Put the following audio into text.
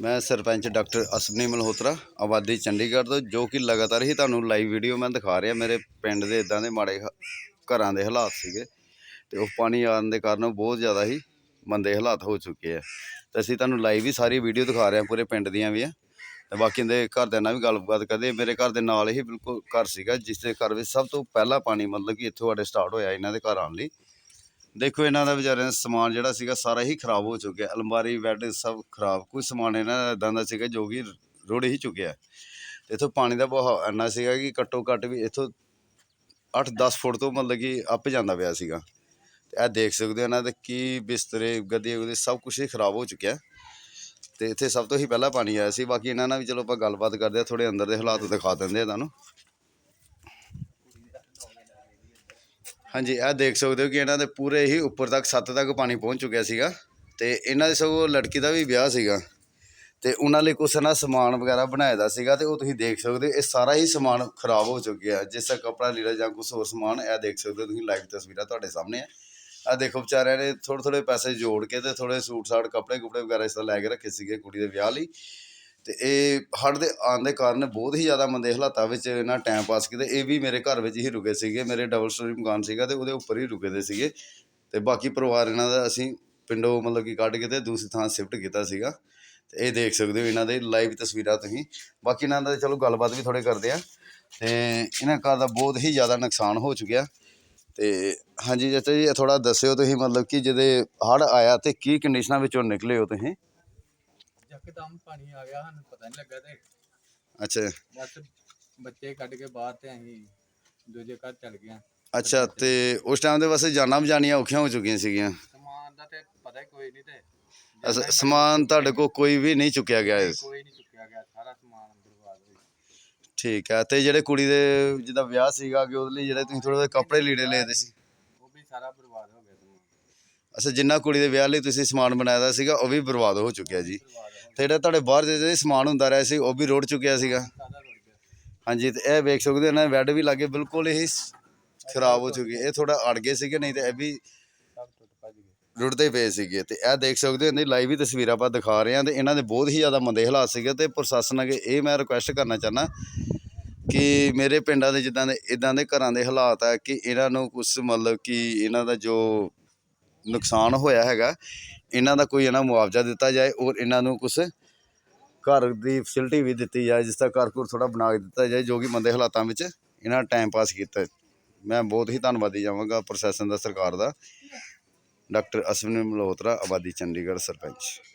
ਮੈਂ ਸਰਪੰਚ ਡਾਕਟਰ ਅਸਮਨੀ ਮਲਹੋਤਰਾ, ਆਬਾਦੀ ਚੰਡੀਗੜ੍ਹ ਤੋਂ, ਜੋ ਕਿ ਲਗਾਤਾਰ ਹੀ ਤੁਹਾਨੂੰ ਲਾਈਵ ਵੀਡੀਓ ਮੈਂ ਦਿਖਾ ਰਿਹਾ। ਮੇਰੇ ਪਿੰਡ ਦੇ ਇਦਾਂ ਦੇ ਮਾੜੇ ਘਰਾਂ ਦੇ ਹਾਲਾਤ ਸੀਗੇ ਤੇ ਉਹ ਪਾਣੀ ਆਉਣ ਦੇ ਕਾਰਨ ਬਹੁਤ ਜ਼ਿਆਦਾ ਹੀ ਮੰਦੇ ਹਾਲਾਤ ਹੋ ਚੁੱਕੇ ਆ। ਤੇ ਅਸੀਂ ਤੁਹਾਨੂੰ ਲਾਈਵ ਹੀ ਸਾਰੀ ਵੀਡੀਓ ਦਿਖਾ ਰਹੇ ਹਾਂ, ਪੂਰੇ ਪਿੰਡ ਦੀਆਂ ਵੀ ਆ। ਤੇ ਬਾਕੀ ਦੇ ਘਰਦਿਆਂ ਨਾਲ ਵੀ ਗੱਲਬਾਤ ਕਰਦੇ ਮੇਰੇ ਘਰ ਦੇ ਨਾਲ ਹੀ ਬਿਲਕੁਲ ਘਰ ਸੀਗਾ, ਜਿਸ ਦੇ ਘਰ ਵਿੱਚ ਸਭ ਤੋਂ ਪਹਿਲਾ ਪਾਣੀ ਮਤਲਬ ਕਿ ਇੱਥੋਂ ਸਾਡੇ ਸਟਾਰਟ ਹੋਇਆ, ਇਹਨਾਂ ਦੇ ਘਰ ਆਉਣ ਲਈ। ਦੇਖੋ, ਇਹਨਾਂ ਦਾ ਵਿਚਾਰਿਆਂ ਦਾ ਸਮਾਨ ਜਿਹੜਾ ਸੀਗਾ ਸਾਰਾ ਹੀ ਖਰਾਬ ਹੋ ਚੁੱਕਿਆ। ਅਲਮਾਰੀ, ਬੈੱਡ ਸਭ ਖਰਾਬ। ਕੋਈ ਸਮਾਨ ਇਹਨਾਂ ਦਾ ਇਦਾਂ ਦਾ ਸੀਗਾ ਜੋ ਕਿ ਰੁੜ ਹੀ ਚੁੱਕਿਆ। ਤੇ ਇੱਥੋਂ ਪਾਣੀ ਦਾ ਬਹਾਅ ਇੰਨਾ ਸੀਗਾ ਕਿ ਘੱਟੋ ਘੱਟ ਵੀ ਇੱਥੋਂ 8-10 ਫੁੱਟ ਤੋਂ ਮਤਲਬ ਕਿ ਅੱਪ ਜਾਂਦਾ ਪਿਆ ਸੀਗਾ। ਤੇ ਇਹ ਦੇਖ ਸਕਦੇ ਹੋ ਇਹਨਾਂ ਦੇ ਕੀ ਬਿਸਤਰੇ, ਗੱਦੇ, ਗੁੱਦੇ ਸਭ ਕੁਝ ਹੀ ਖਰਾਬ ਹੋ ਚੁੱਕਿਆ। ਤੇ ਇੱਥੇ ਸਭ ਤੋਂ ਹੀ ਪਹਿਲਾਂ ਪਾਣੀ ਆਇਆ ਸੀ। ਬਾਕੀ ਇਹਨਾਂ ਨਾਲ ਵੀ ਚਲੋ ਆਪਾਂ ਗੱਲਬਾਤ ਕਰਦੇ ਆ ਥੋੜੇ ਅੰਦਰ ਦੇ ਹਾਲਾਤ ਦਿਖਾ ਦਿੰਦੇ ਆ ਤੁਹਾਨੂੰ। ਹਾਂਜੀ ਇਹ ਦੇਖ ਸਕਦੇ ਹੋ ਕਿ ਇਹਨਾਂ ਦੇ ਪੂਰੇ ਹੀ ਉੱਪਰ ਤੱਕ, ਸੱਤ ਤੱਕ ਪਾਣੀ ਪਹੁੰਚ ਚੁੱਕਿਆ ਸੀਗਾ ਤੇ ਇਹਨਾਂ ਦੇ ਸਗੋਂ ਲੜਕੀ ਦਾ ਵੀ ਵਿਆਹ ਸੀਗਾ ਤੇ ਉਹਨਾਂ ਲਈ ਕੁਛ ਨਾ ਸਮਾਨ ਵਗੈਰਾ ਬਣਾਇਆ ਦਾ ਸੀਗਾ ਤੇ ਉਹ ਤੁਸੀਂ ਦੇਖ ਸਕਦੇ ਹੋ, ਇਹ ਸਾਰਾ ਹੀ ਸਮਾਨ ਖਰਾਬ ਹੋ ਚੁੱਕਿਆ ਜਿਸ ਦਾ ਕਪੜਾ ਲੀੜਾ ਜਾਂ ਕੁਛ ਹੋਰ ਸਮਾਨ, ਇਹ ਦੇਖ ਸਕਦੇ ਹੋ ਤੁਸੀਂ ਲਾਈਵ ਤਸਵੀਰਾਂ ਤੁਹਾਡੇ ਸਾਹਮਣੇ ਆ। ਆ ਦੇਖੋ ਵਿਚਾਰਿਆਂ ਨੇ ਥੋੜੇ ਥੋੜੇ ਪੈਸੇ ਜੋੜ ਕੇ ਤੇ ਥੋੜੇ ਸੂਟ ਸਾਟ ਕੱਪੜੇ ਕੁਪੜੇ ਵਗੈਰਾ ਇਸ ਤਰ੍ਹਾਂ ਲੈ ਕੇ ਰੱਖੇ ਸੀਗੇ ਕੁੜੀ ਦੇ ਵਿਆਹ ਲਈ। ਅਤੇ ਇਹ ਹੜ੍ਹ ਦੇ ਆਉਣ ਦੇ ਕਾਰਨ ਬਹੁਤ ਹੀ ਜ਼ਿਆਦਾ ਮੰਦੇ ਹਾਲਾਤਾਂ ਵਿੱਚ ਇਹਨਾਂ ਟਾਈਮ ਪਾਸ ਕੀਤੇ। ਇਹ ਵੀ ਮੇਰੇ ਘਰ ਵਿੱਚ ਹੀ ਰੁਕੇ ਸੀਗੇ, ਮੇਰੇ ਡਬਲ ਸਟੋਰੀ ਮਕਾਨ ਸੀਗਾ ਅਤੇ ਉਹਦੇ ਉੱਪਰ ਹੀ ਰੁਕੇ ਦੇ ਸੀਗੇ। ਅਤੇ ਬਾਕੀ ਪਰਿਵਾਰ ਇਹਨਾਂ ਦਾ ਅਸੀਂ ਪਿੰਡੋਂ ਮਤਲਬ ਕਿ ਕੱਢ ਕੇ ਅਤੇ ਦੂਸਰੀ ਥਾਂ ਸ਼ਿਫਟ ਕੀਤਾ ਸੀਗਾ। ਅਤੇ ਇਹ ਦੇਖ ਸਕਦੇ ਹੋ ਇਹਨਾਂ ਦੇ ਲਾਈਵ ਤਸਵੀਰਾਂ ਤੁਸੀਂ। ਬਾਕੀ ਇਹਨਾਂ ਦਾ ਚਲੋ ਗੱਲਬਾਤ ਵੀ ਥੋੜ੍ਹੇ ਕਰਦੇ ਆ ਅਤੇ ਇਹਨਾਂ ਘਰ ਦਾ ਬਹੁਤ ਹੀ ਜ਼ਿਆਦਾ ਨੁਕਸਾਨ ਹੋ ਚੁੱਕਿਆ। ਤੇ ਹਾਂਜੀ ਚਾਚਾ ਜੀ ਥੋੜਾ ਦੱਸਿਓ ਤੁਸੀਂ ਮਤਲਬ ਕਿ ਜਿਹਦੇ ਹੜ੍ਹ ਆਇਆ ਤੇ ਕੀ ਕੰਡੀਸ਼ਨਾਂ ਵਿੱਚੋਂ ਨਿਕਲੇ ਹੋ ਤੁਸੀਂ? ਯਕਦਮ ਪਾਣੀ ਆ ਗਿਆ ਸਾਨੂੰ ਪਤਾ ਨਹੀਂ ਲੱਗਾ ਤੇ। ਅੱਛਾ। ਬਸ ਬੱਚੇ ਕੱਢ ਕੇ ਬਾਹਰ ਤੇ ਅਸੀਂ ਦੂਜੇ ਘਰ ਚਲ ਗਏ ਅੱਛਾ ਤੇ ਉਸ ਟਾਈਮ ਦੇ ਵਾਸਤੇ ਜਾਨਾਂ ਬਚਾਉਣੀਆਂ ਔਖੀਆਂ ਹੋ ਚੁੱਕੀਆਂ ਸੀਗੀਆਂ। ਸਮਾਨ ਦਾ ਤੇ ਪਤਾ ਹੀ ਕੋਈ ਨਹੀਂ ਤੇ। ਅੱਛਾ, ਜਾਨਾਂ ਹੀ ਸਮਾਨ ਤੁਹਾਡੇ ਕੋਲ ਕੋਈ ਵੀ ਨਹੀਂ ਚੁੱਕਿਆ ਗਿਆ ਇਸ। ਕੋਈ ਨਹੀਂ ਚੁੱਕਿਆ ਗਿਆ ਸਾਰਾ ਸਮਾਨ ਬਰਬਾਦ ਹੋ ਗਿਆ ਠੀਕ ਹੈ ਤੇ ਜਿਹੜੇ ਕੁੜੀ ਦੇ ਜਿਹਦਾ ਵਿਆਹ ਸੀਗਾ ਕਿ ਉਹਦੇ ਲਈ ਜਿਹੜੇ ਤੁਸੀਂ ਥੋੜੇ ਕੱਪੜੇ ਲੀੜੇ ਲਏ ਸੀ? ਉਹ ਵੀ ਸਾਰਾ ਬਰਬਾਦ ਹੋ ਗਿਆ ਸਮਾਨ। ਅੱਛਾ ਜਿੰਨਾ ਕੁੜੀ ਦੇ ਵਿਆਹ ਲਈ ਤੁਸੀਂ ਸਮਾਨ ਬਣਾਇਆ ਦਾ ਸੀਗਾ ਉਹ ਵੀ ਬਰਬਾਦ ਹੋ ਚੁੱਕਿਆ ਜੀ। ਬਰਬਾਦ ਤੇ ਜਿਹੜਾ ਤੁਹਾਡੇ ਬਾਹਰ ਜਿਹੜੇ ਸਮਾਨ ਹੁੰਦਾ ਰਿਹਾ ਸੀ, ਉਹ ਵੀ ਰੁੜ ਚੁੱਕਿਆ ਸੀਗਾ। ਹਾਂਜੀ, ਤੇ ਇਹ ਵੇਖ ਸਕਦੇ ਹੋ ਨਾ, ਬੈੱਡ ਵੀ ਲਾਗੇ, ਬਿਲਕੁਲ ਹੀ ਖਰਾਬ ਹੋ ਚੁੱਕੀ। ਇਹ ਥੋੜਾ ਅੜ ਗਏ ਸੀਗੇ, ਨਹੀਂ ਤੇ ਇਹ ਵੀ ਰੁੜਦੇ ਪਏ ਸੀਗੇ। ਤੇ ਇਹ ਦੇਖ ਸਕਦੇ ਹੋ, ਇਹਦੀ ਲਾਈਵ ਹੀ ਤਸਵੀਰਾਂ ਆਪਾਂ ਦਿਖਾ ਰਹੇ ਹਾਂ ਤੇ ਇਹਨਾਂ ਦੇ ਬਹੁਤ ਹੀ ਜ਼ਿਆਦਾ ਮੰਦੇ ਹਾਲਾਤ ਸੀਗੇ ਤੇ ਪ੍ਰਸ਼ਾਸਨ ਅੱਗੇ ਇਹ ਮੈਂ ਰਿਕੁਐਸਟ ਕਰਨਾ ਚਾਹਨਾ ਕਿ ਮੇਰੇ ਪਿੰਡਾਂ ਦੇ ਜਿੱਦਾਂ ਦੇ ਇਦਾਂ ਦੇ ਘਰਾਂ ਦੇ ਹਾਲਾਤ ਆ, ਕਿ ਇਹਨਾਂ ਨੂੰ ਕੁਝ ਮਤਲਬ ਕਿ ਇਹਨਾਂ ਦਾ ਜੋ ਨੁਕਸਾਨ ਹੋਇਆ ਹੈਗਾ। ਇਹਨਾਂ ਦਾ ਕੋਈ ਇਹਨਾਂ ਮੁਆਵਜ਼ਾ ਦਿੱਤਾ ਜਾਏ ਔਰ ਇਹਨਾਂ ਨੂੰ ਕੁਝ ਘਰ ਦੀ ਫੈਸਿਲਿਟੀ ਵੀ ਦਿੱਤੀ ਜਾਏ, ਜਿਸ ਦਾ ਘਰ ਘਰ ਥੋੜਾ ਬਣਾ ਕੇ ਦਿੱਤਾ ਜਾਏ, ਜੋ ਕਿ ਮੰਦੇ ਹਾਲਾਤਾਂ ਵਿੱਚ ਇਹਨਾਂ ਟਾਈਮ ਪਾਸ ਕੀਤਾ। ਮੈਂ ਬਹੁਤ ਹੀ ਧੰਨਵਾਦੀ ਜਾਵਾਂਗਾ ਪ੍ਰਸ਼ਾਸਨ ਦਾ, ਸਰਕਾਰ ਦਾ। ਡਾਕਟਰ ਅਸਵਨੀ ਮਲਹੋਤਰਾ, ਆਬਾਦੀ ਚੰਡੀਗੜ੍ਹ ਸਰਪੰਚ।